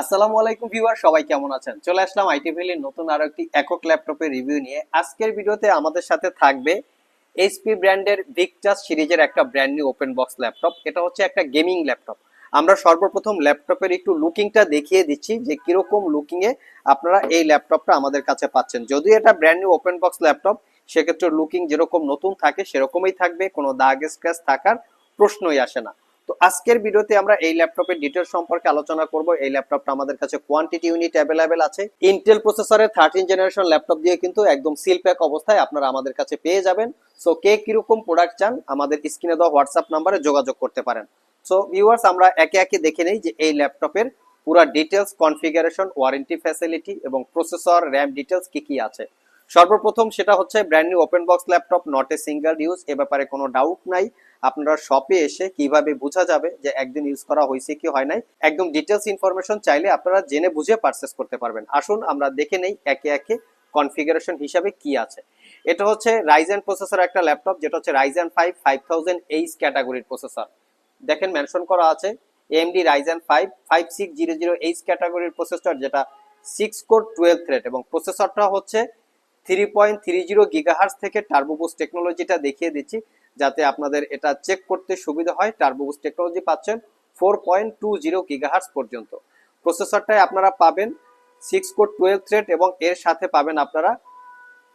আসসালামু আলাইকুম ভিউয়ার, সবাই কেমন আছেন? চলে আসলাম আইটি ভ্যালির নতুন আরও একটি একক ল্যাপটপের রিভিউ নিয়ে। আজকের ভিডিওতে আমাদের সাথে থাকবে এইচপি ব্র্যান্ডের ভিকটাস সিরিজের একটা brand new open box laptop. এটা হচ্ছে একটা গেমিং ল্যাপটপ। আমরা সর্বপ্রথম ল্যাপটপের একটু লুকিংটা দেখিয়ে দিচ্ছি যে কীরকম লুকিং এ আপনারা এই ল্যাপটপটা আমাদের কাছে পাচ্ছেন। যদিও এটা brand new open box laptop, সেক্ষেত্রে লুকিং যেরকম নতুন থাকে, সেরকমই থাকবে, কোনো দাগ স্ক্র্যাচ থাকার প্রশ্নই আসে না। তো আজকের ভিডিওতে আমরা এই ল্যাপটপের ডিটেল সম্পর্কে আলোচনা করব। এই ল্যাপটপটা আমাদের কাছে কোয়ান্টিটি ইউনিট অ্যাভেলেবেল আছে। ইন্টেল প্রসেসরের থার্টিন জেনারেশন ল্যাপটপ দিয়ে কিন্তু একদম সিল প্যাক অবস্থায় আপনারা আমাদের কাছে পেয়ে যাবেন। সো কে কীরকম প্রোডাক্ট চান, আমাদের স্ক্রিনে দেওয়া হোয়াটসঅ্যাপ নাম্বারে যোগাযোগ করতে পারেন। সো ভিউয়ার্স আমরা একে একে দেখে নেই যে এই ল্যাপটপের পুরো ডিটেলস কনফিগারেশন ওয়ারেন্টি ফ্যাসিলিটি এবং প্রসেসর র্যাম ডিটেলস কি কি আছে। সর্বপ্রথম সেটা হচ্ছে brand new open box laptop not a single use এ ব্যাপারে কোনো ডাউট নাই। আপনারা শপে এসে কীভাবে বোঝা যাবে যে একদিন ইউজ করা হয়েছে কি হয় নাই, একদম ডিটেলস ইনফরমেশন চাইলে আপনারা জেনে বুঝে পারচেস করতে পারবেন। আসুন আমরা দেখে নেই একে একে কনফিগারেশন হিসাবে কি আছে। এটা হচ্ছে রাইজেন প্রসেসর একটা ল্যাপটপ যেটা হচ্ছে Ryzen five five thousand H ক্যাটাগরির প্রসেসর দেখেন মেনশন করা আছে AMD Ryzen five five six zero zero H ক্যাটাগরির প্রসেসর যেটা সিক্স কোর টুয়েলভ থ্রেড এবং প্রসেসরটা হচ্ছে three point three zero gigahertz থেকে টার্বোবুস টেকনোলজিটা দেখিয়ে দিচ্ছি, যাতে আপনাদের এটা চেক করতে সুবিধা হয়। টার্বোবুস টেকনোলজি পাচ্ছেন four point two zero gigahertz পর্যন্ত। প্রসেসরটায় আপনারা পাবেন সিক্স কোর টুয়েলভ থ্রেড এবং এর সাথে পাবেন আপনারা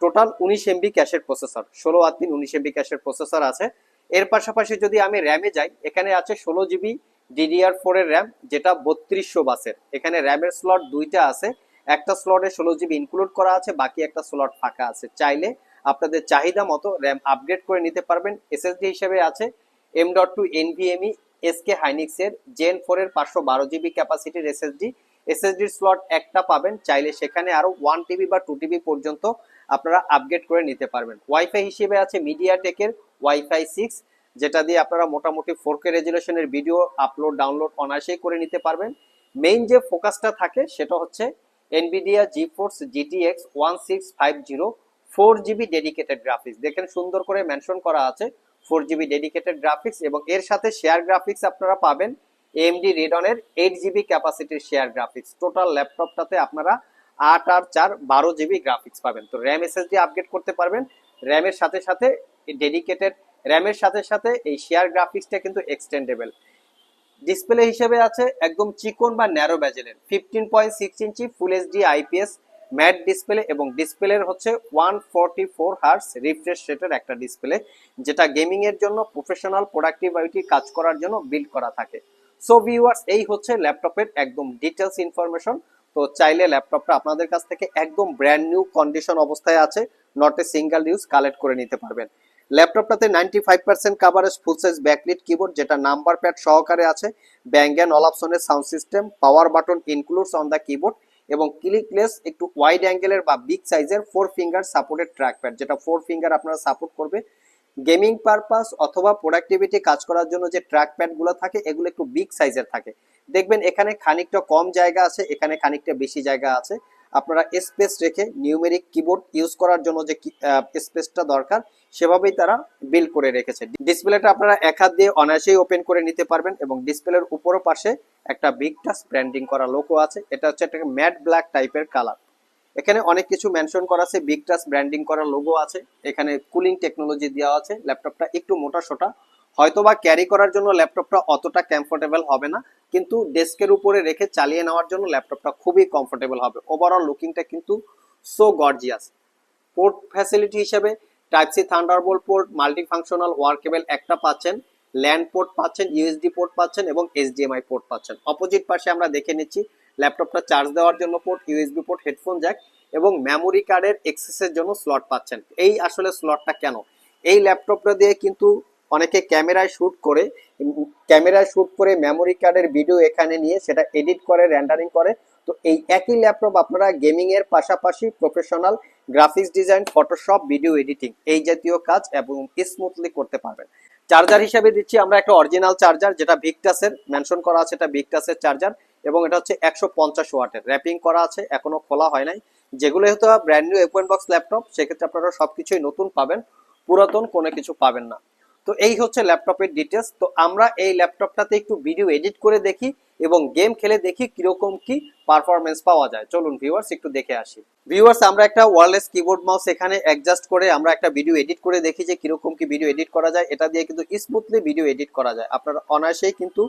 টোটাল উনিশ এমবি ক্যাশের প্রসেসর ষোলো আর তিন উনিশ এমবি ক্যাশের প্রসেসর আছে। এর পাশাপাশি যদি আমি র্যামে যাই, এখানে আছে ষোলো জিবি ডিডিআর ফোর এর র্যাম যেটা বত্রিশশো বাসের এখানে র্যামের স্লট দুইটা আছে। একটা স্লটে ষোলো জিবি ইনক্লুড করা আছে, বাকি একটা স্লট ফাঁকা আছে। চাইলে আপনাদের চাহিদা মতো র্যাম আপগ্রেড করে নিতে পারবেন। এসএসডি হিসেবে আছে M dot two NVMe SK Hynix এর জেন ফোর এর পাঁচশো বারো জিবি ক্যাপাসিটির এসএসডি এসএসডির স্লট একটা পাবেন, চাইলে সেখানে আরও ওয়ান টিবি বা টু টিবি পর্যন্ত আপনারা আপগ্রেড করে নিতে পারবেন। ওয়াইফাই হিসেবে আছে মিডিয়া টেকের ওয়াইফাই সিক্স যেটা দিয়ে আপনারা মোটামুটি ফোর কে রেজুলেশনের ভিডিও আপলোড ডাউনলোড অনায়াসেই করে নিতে পারবেন। মেইন যে ফোকাসটা থাকে, সেটা হচ্ছে Nvidia GeForce GTX one six five zero four GB dedicated graphics দেখেন সুন্দর করে মেনশন করা আছে ফোর জিবি ডেডিকেটেড গ্রাফিক্স এবং এর সাথে শেয়ার গ্রাফিক্স আপনারা পাবেন। এমডি রেডনের এইট জিবি ক্যাপাসিটির শেয়ার গ্রাফিক্স টোটাল ল্যাপটপটাতে আপনারা আট আর চার বারো জিবি গ্রাফিক্স পাবেন। তো র্যাম এসএসডি আপগ্রেড করতে পারবেন। র্যামের সাথে সাথে ডেডিকেটেড র্যামের সাথে সাথে এই শেয়ার গ্রাফিক্সটা কিন্তু এক্সটেন্ডেবল ডিসপ্লে হিসেবে আছে একদম চিকন বা narrow ব্যাজেলের fifteen point six inch full HD IPS matte display এবং ডিসপ্লের হচ্ছে one forty four hertz refresh রেটের একটা ডিসপ্লে যেটা গেমিং এর জন্য প্রফেশনাল প্রোডাক্টিভিটি কাজ করার জন্য বিল্ড করা থাকে। সো ভিউয়ার্স এই হচ্ছে ল্যাপটপের একদম ডিটেলস ইনফরমেশন তো চাইলে ল্যাপটপটা আপনাদের কাছ থেকে একদম ব্র্যান্ড নিউ কন্ডিশন অবস্থায় আছে not a single use collect করে নিতে পারবেন। ল্যাপটপটাতে ninety five percent coverage full size backlit keyboard যেটা নাম্বার প্যাড সহকারে আছে Bang and অলাপসনের sound system power button includes on the keyboard এবং ক্লিকলেস একটু ওয়াইড অ্যাঙ্গেলের বা বিগ সাইজের four finger supported track pad যেটা ফোর ফিঙ্গার আপনারা সাপোর্ট করবে। গেমিং পারপাস অথবা প্রোডাক্টিভিটি কাজ করার জন্য যে ট্র্যাক প্যাডগুলো থাকে, এগুলো একটু বিগ সাইজের থাকে। দেখবেন এখানে খানিকটা কম জায়গা আছে, এখানে খানিকটা বেশি জায়গা আছে। আপনারা স্পেস রেখে নিউমেরিক কিবোর্ড ইউজ করার জন্য যে স্পেসটা দরকার, সেভাবেই তারা বিল করে রেখেছে। ডিসপ্লেটা আপনারা এক হাত দিয়ে অনায়াসেই ওপেন করে নিতে পারবেন এবং ডিসপ্লের উপরও পাশে একটা বিগ টাচ ব্র্যান্ডিং করা লোগো আছে। এটা হচ্ছে একটা ম্যাট ব্ল্যাক টাইপের কালার। এখানে অনেক কিছু মেনশন করা আছে, বিগ টাচ ব্র্যান্ডিং করা লোগো আছে। এখানে কুলিং টেকনোলজি দেওয়া আছে। ল্যাপটপটা একটু মোটা সোটা। হয়তোবা ক্যারি করার জন্য ল্যাপটপটা অতটা কমফোর্টেবল হবে না। কিন্তু ডেস্কের উপরে রেখে চালিয়ে নেওয়ার জন্য ল্যাপটপটা খুবই কমফোর্টেবল হবে। ওভারঅল লুকিংটা কিন্তু সো গর্জিয়াস পোর্ট ফ্যাসিলিটি হিসেবে type C Thunderbolt port multi functional workable একটা পাচ্ছেন। ল্যান্ড পোর্ট পাচ্ছেন ইউএসডি পোর্ট পাচ্ছেন এবং এইচডিএমআই পোর্ট পাচ্ছেন। অপোজিট পাশে আমরা দেখে নিচ্ছি ল্যাপটপটা চার্জ দেওয়ার জন্য port USB port headphone jack এবং মেমোরি কার্ডের এক্সেসের জন্য স্লট পাচ্ছেন। এই আসলে স্লটটা কেন? এই ল্যাপটপটা দিয়ে কিন্তু অনেকে ক্যামেরায় শ্যুট করে, ক্যামেরায় শ্যুট করে মেমোরি কার্ডের ভিডিও এখানে নিয়ে সেটা এডিট করে র্যান্ডারিং করে। তো এই একই ল্যাপটপ আপনারা গেমিং এর পাশাপাশি professional graphics design Photoshop video editing এই জাতীয় কাজ এবং স্মুথলি করতে পারবেন। চার্জার হিসেবে দিচ্ছি আমরা একটা অরিজিনাল চার্জার যেটা ভিকটাসের মেনশন করা আছে এটা ভিকটাসের চার্জার এবং এটা হচ্ছে একশো পঞ্চাশ ওয়াটের। র্যাপিং করা আছে, এখনও খোলা হয় নাই। যেগুলো হয়তো brand new open box laptop সেক্ষেত্রে আপনারা সবকিছুই নতুন পাবেন, পুরাতন কোনো কিছু পাবেন না। তো এই হচ্ছে ল্যাপটপের ডিটেলস তো আমরা এই ল্যাপটপটাতে একটু ভিডিও এডিট করে দেখি এবং গেম খেলে দেখি কীরকম কি পারফরমেন্স পাওয়া যায়। চলুন ভিউয়ার্স একটু দেখে আসি। ভিউয়ার্স আমরা একটা ওয়ারলেস কিবোর্ড মাউস এখানে অ্যাডজাস্ট করে আমরা একটা ভিডিও এডিট করে দেখি যে কীরকম কি ভিডিও এডিট করা যায়। এটা দিয়ে কিন্তু স্মুথলি ভিডিও এডিট করা যায়। আপনারা অনায়াসেই কিন্তু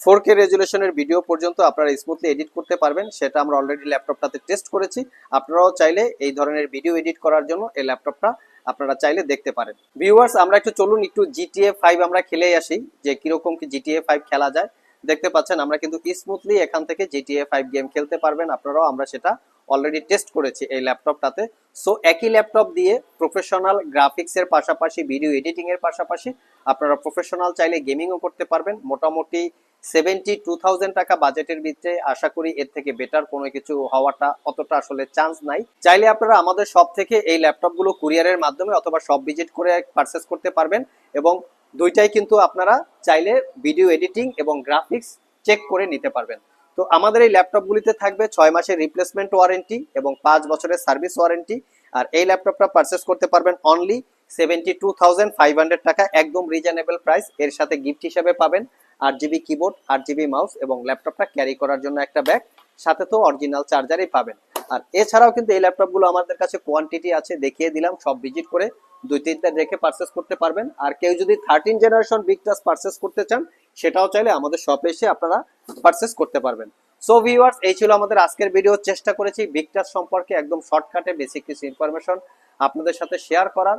ফোর কে রেজুলেশনের ভিডিও পর্যন্ত আপনারা স্মুথলি এডিট করতে পারবেন। সেটা আমরা অলরেডি ল্যাপটপটাতে টেস্ট করেছি। আপনারাও চাইলে এই ধরনের ভিডিও এডিট করার জন্য এই ল্যাপটপটা আপনারা চাইলে দেখতে পারেন। ভিউয়ার্স আমরা একটু চলুন, একটু জিটিএ ফাইভ আমরা খেলে আসি, যে কীরকম কি জিটিএ ফাইভ খেলা যায়। দেখতে পাচ্ছেন, আমরা কিন্তু স্মুথলি এখান থেকে জিটিএ ফাইভ গেম খেলতে পারবেন। আপনারাও আমরা সেটা অলরেডি টেস্ট করেছি এই ল্যাপটপটাতে সো একই ল্যাপটপ দিয়ে প্রফেশনাল গ্রাফিক্স এর পাশাপাশি ভিডিও এডিটিং এর পাশাপাশি আপনারা প্রফেশনাল চাইলে গেমিংও করতে পারবেন। মোটামুটি সেভেন্টি টু থাউজেন্ড টাকা বাজেটের ভিতরে আশা করি এর থেকে বেটার কোনো কিছু হওয়াটা অতটা আসলে চান্স নাই। চাইলে আপনারা আমাদের সব থেকে এই ল্যাপটপগুলো কুরিয়ারের মাধ্যমে অথবা সব ভিজিট করে পারচেস করতে পারবেন এবং দুইটাই কিন্তু আপনারা চাইলে ভিডিও এডিটিং এবং গ্রাফিক্স চেক করে নিতে পারবেন। তো আমাদের এই ল্যাপটপগুলিতে থাকবে ছয় মাসের রিপ্লেসমেন্ট ওয়ারেন্টি এবং পাঁচ বছরের সার্ভিস ওয়ারেন্টি আর এই ল্যাপটপটা পারচেস করতে পারবেন only seventy two thousand five hundred টাকা, একদম রিজনেবল প্রাইস এর সাথে গিফট হিসেবে পাবেন। আট জিবি কিবোর্ড আট জিবি মাউস এবং ল্যাপটপটা ক্যারি করার জন্য একটা ব্যাগ। সাথে তো অরিজিনাল চার্জারই পাবেন। আর এছাড়াও কিন্তু এই ল্যাপটপগুলো আমাদের কাছে কোয়ান্টিটি আছে, দেখিয়ে দিলাম, সব ভিজিট করে দুই তিনটা রেখে পারচেস করতে পারবেন। আর কেউ যদি thirteen generation Victus purchase করতে চান, সেটাও চাইলে আমাদের শপে এসে আপনারা পারচেস করতে পারবেন। সো ভিউয়ার্স এই ছিল আমাদের আজকের ভিডিও চেষ্টা করেছি বিগ টাচ সম্পর্কে একদম শর্টকাটে বেসিক কিছু ইনফরমেশন আপনাদের সাথে শেয়ার করার।